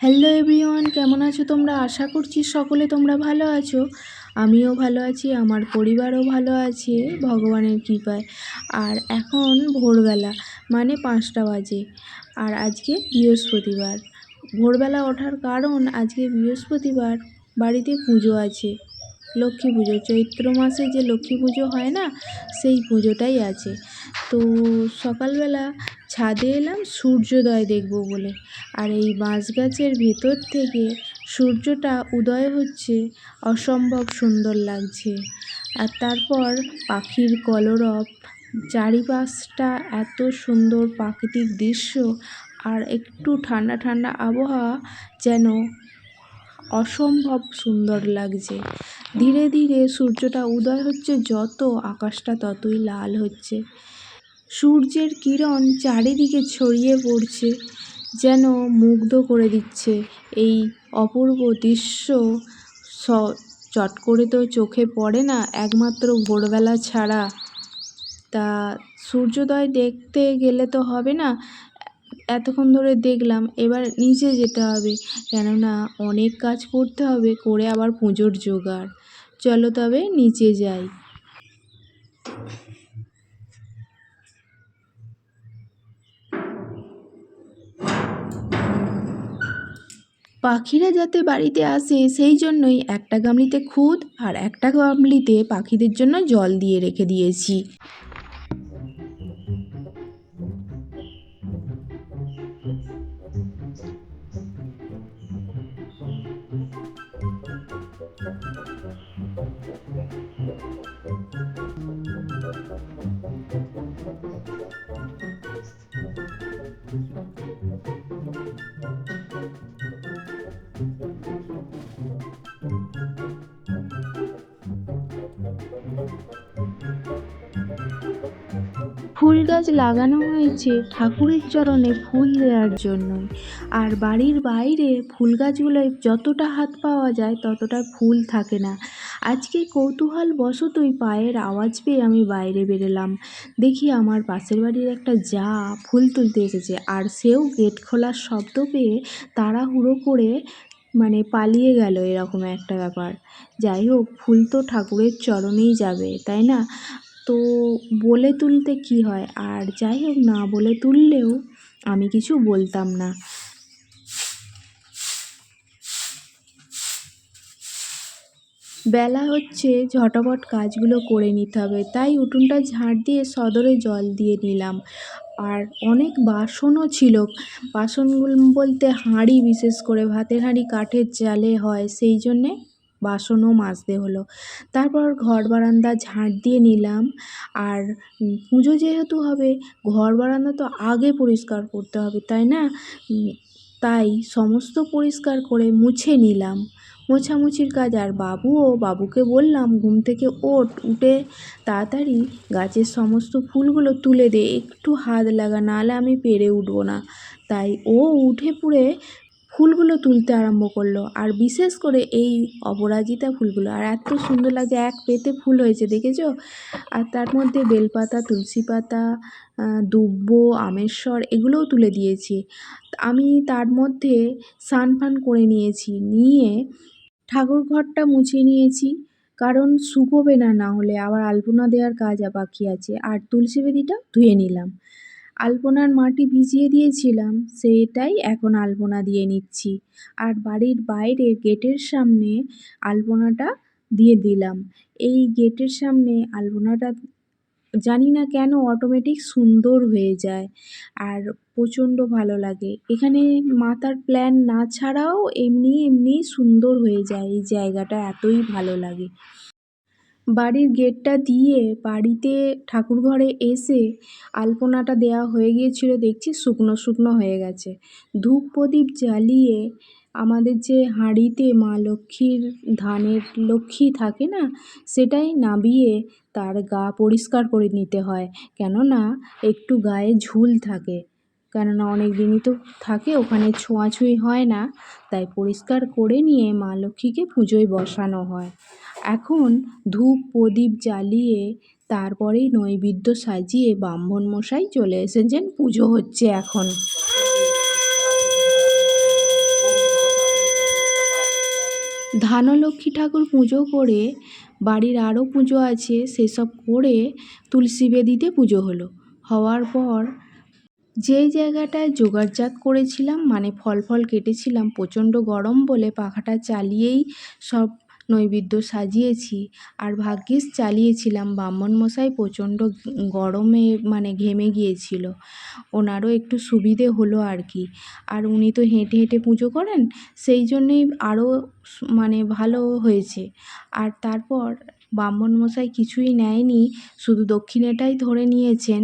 Hello everyone, কেমন আছো তোমরা? আশা করছি সকলে তোমরা ভালো আছো। আমিও ভালো আছি, আমার পরিবারও ভালো আছে, ভগবানের কৃপায়। আর এখন ভোরবেলা মানে পাঁচটা বাজে। আর আজকে বৃহস্পতিবার। ভোরবেলা ওঠার কারণ আজকে বৃহস্পতিবার, বাড়িতে পুজো আছে। লক্ষ্মী পুজো, চৈত্র মাসে যে লক্ষ্মী পুজো হয় না, সেই পুজোটাই আছে। তো সকালবেলা ছাদে এলাম, সূর্যোদয় দেখব বলে। আর এই বাঁশ গাছের ভেতর থেকে সূর্যটা উদয় হচ্ছে, অসম্ভব সুন্দর লাগছে। আর তারপর পাখির কলরব, চারিপাশটা এত সুন্দর প্রাকৃতিক দৃশ্য, আর একটু ঠান্ডা ঠান্ডা আবহাওয়া যেন অসম্ভব সুন্দর লাগছে। ধীরে ধীরে সূর্যটা উদয় হচ্ছে, যত আকাশটা ততই লাল হচ্ছে। সূর্যের কিরণ চারিদিকে ছড়িয়ে পড়ছে, যেন মুগ্ধ করে দিচ্ছে। এই অপূর্ব দৃশ্য স, চট করে তো চোখে পড়ে না, একমাত্র ভোরবেলা ছাড়া। তা সূর্যোদয় দেখতে গেলে তো হবে না, এতক্ষণ ধরে দেখলাম, এবার নিচে যেতে হবে। কেননা অনেক কাজ করতে হবে, করে আবার পুজোর জোগাড়। চলো তবে নিচে যাই। পাখিরা যাতে বাড়িতে আসে, সেই জন্যই একটা গামলিতে খুদ আর একটা গামলিতে পাখিদের জন্য জল দিয়ে রেখে দিয়েছি। ফুল গাছ লাগানো হয়েছে ঠাকুরের চরণে ফুল দেওয়ার জন্যই আর বাড়ির বাইরে ফুল গাছগুলোয় যতটা হাত পাওয়া যায় ততটা ফুল থাকে না। আজকে কৌতূহল বশতই পায়ের আওয়াজ পেয়ে আমি বাইরে বেরোলাম। দেখি আমার পাশের বাড়ির একটা যা ফুল তুলতে এসেছে। আর সেও গেট খোলার শব্দ পেয়ে তাড়াহুড়ো করে মানে পালিয়ে গেল এরকম একটা ব্যাপার। যাই হোক, ফুল তো ঠাকুরের চরণেই যাবে, তাই না? তো বলে তুলতে কি হয়? আর যাই হোক, না বলে তুললেও আমি কিছু বলতাম না। বেলা হচ্ছে, ঝটাপট কাজগুলো করে নিতে হবে। তাই উঠোনটা ঝাঁট দিয়ে সদরে জল দিয়ে নিলাম। আর অনেক বাসনও ছিল। বাসনগুলো বলতে হাঁড়ি, বিশেষ করে ভাতের হাঁড়ি, কাঠের জালে হয়। সেই জন্যে বাসনও মাজতে হলো। তারপর ঘর বারান্দা ঝাঁট দিয়ে নিলাম। আর পুজো যেহেতু হবে, ঘর বারান্দা তো আগে পরিষ্কার করতে হবে, তাই না? তাই সমস্ত পরিষ্কার করে মুছে নিলাম। মোছামুছির কাজ আর বাবুও, বাবুকে বললাম, ঘুম থেকে ওঠ, উঠে তাড়াতাড়ি গাছের সমস্ত ফুলগুলো তুলে দে, একটু হাত লাগা, নাহলে আমি পেরে উঠবো না। তাই ও উঠে পুড়ে ফুলগুলো তুলতে আরম্ভ করল। আর বিশেষ করে এই অপরাজিতা ফুলগুলো। আর এত সুন্দর লাগছে এক পেতে ফুল হয়েছে, দেখেছ? আর তার মধ্যে বেলপাতা তুলসী পাতা দুব্ব, আমেশ্বর, এগুলোও তুলে দিয়েছি। আমি তার মধ্যে স্নান ফান করে নিয়েছি, নিয়ে ঠাকুর ঘরটা মুছে নিয়েছি। কারণ শুকোবে না না হলে আবার আলপনা দেওয়ার কাজ বাকি আছে। আর তুলসী বেদিটা ধুয়ে নিলাম। আলপনার মাটি ভিজিয়ে দিয়েছিলাম, সেটাই এখন আলপনা দিয়ে নিচ্ছি। আর বাড়ির বাইরে গেটের সামনে আলপনাটা দিয়ে দিলাম। এই গেটের সামনে আলপনাটা জানি না কেন অটোমেটিক সুন্দর হয়ে যায় আর প্রচণ্ড ভালো লাগে। এখানে মাথার প্ল্যান না ছাড়াও এমনি এমনি সুন্দর হয়ে যায়। এই জায়গাটা এতই ভালো লাগে। বাড়ির গেটটা দিয়ে বাড়িতে ঠাকুর ঘরে এসে আলপনাটা দেওয়া হয়ে গিয়েছিল, দেখছি শুকনো শুকনো হয়ে গেছে। ধূপ প্রদীপ জ্বালিয়ে আমাদের যে হাঁড়িতে মা লক্ষ্মীর ধানের লক্ষ্মী থাকে না, সেটাই নাবিয়ে তার গা পরিষ্কার করে নিতে হয়। কেননা একটু গায়ে ঝুল থাকে। কেননা অনেক দিনই তো থাকে, ওখানে ছোঁয়াছুঁই হয় না। তাই পরিষ্কার করে নিয়ে মা লক্ষ্মীকে পুজোয় বসানো হয়। এখন ধূপ প্রদীপ জ্বালিয়ে তারপরেই নৈবেদ্য সাজিয়ে ব্রাহ্মণ মশাই চলে এসেছেন। পুজো হচ্ছে এখন। ধানলক্ষ্মী ঠাকুর পুজো করে বাড়ির আরও পুজো আছে, সেসব করে তুলসী বেদিতে পুজো হলো। হওয়ার পর যেই জায়গাটায় জোগাড়জাত করেছিলাম মানে ফল ফল কেটেছিলাম, প্রচণ্ড গরম বলে পাখাটা চালিয়েই সব নৈবেদ্য সাজিয়েছি আর ভাগ্যিস চালিয়েছিলাম। ব্রাহ্মণমশাই প্রচণ্ড গরমে মানে ঘেমে গিয়েছিল। ওনারও একটু সুবিধে হলো আর কি। আর উনি তো হেঁটে হেঁটে পুজো করেন, সেই জন্যেই আরও মানে ভালো হয়েছে। আর তারপর ব্রাহ্মণমশাই কিছুই নেয়নি, শুধু দক্ষিণেটাই ধরে নিয়েছেন।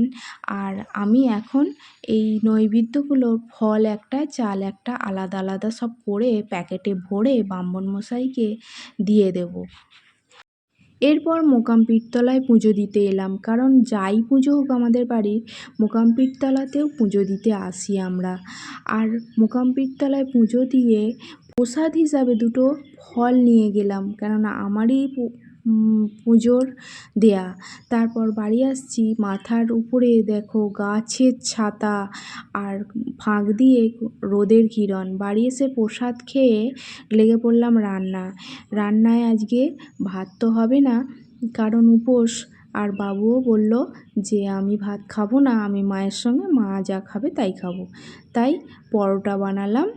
আর আমি এখন এই নৈবেদ্যগুলো ফল একটা, চাল একটা, আলাদা আলাদা সব করে প্যাকেটে ভরে ব্রাহ্মণমশাইকে দিয়ে দেবো। এরপর মোকাম পীরতলায় পুজো দিতে এলাম, কারণ যাই পুজো হোক আমাদের বাড়ির, মোকাম পীরতলাতেও পুজো দিতে আসি আমরা। আর মোকাম পীরতলায় পুজো দিয়ে প্রসাদ হিসাবে দুটো ফল নিয়ে গেলাম, কেননা আমারই পুজোর দেয়া। তারপর বাড়ি আসছি, মাথার উপরে দেখো গাছের ছাতা আর ফাঁক দিয়ে রোদের কিরণ বাড়ি এসে প্রসাদ খেয়ে লেগে পড়লাম রান্না। রান্নায় আজকে ভাত তো হবে না, কারণ উপোস। আর বাবুও বলল যে, আমি ভাত খাব না, আমি মায়ের সঙ্গে, মা যা খাবে তাই খাব। তাই পরোটা বানালাম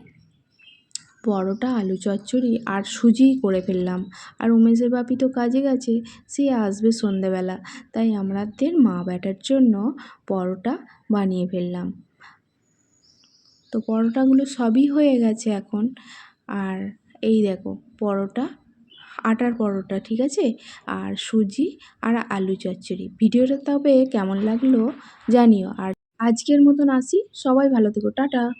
পরোটা, আলু চচ্চড়ি আর সুজি করে ফেললাম। আর উমেশের বাপি তো কাজে গেছে, সে আসবে সন্ধেবেলা। তাই আমাদের মা বেটার জন্য পরোটা বানিয়ে ফেললাম। তো পরোটাগুলো সবই হয়ে গেছে এখন। আর এই দেখো, পরোটা, আটার পরোটা, ঠিক আছে? আর সুজি আর আলু চচ্চড়ি। ভিডিওটা তবে কেমন লাগল জানিও। আর আজকের মতন আসি। সবাই ভালো থেকো। টাটা।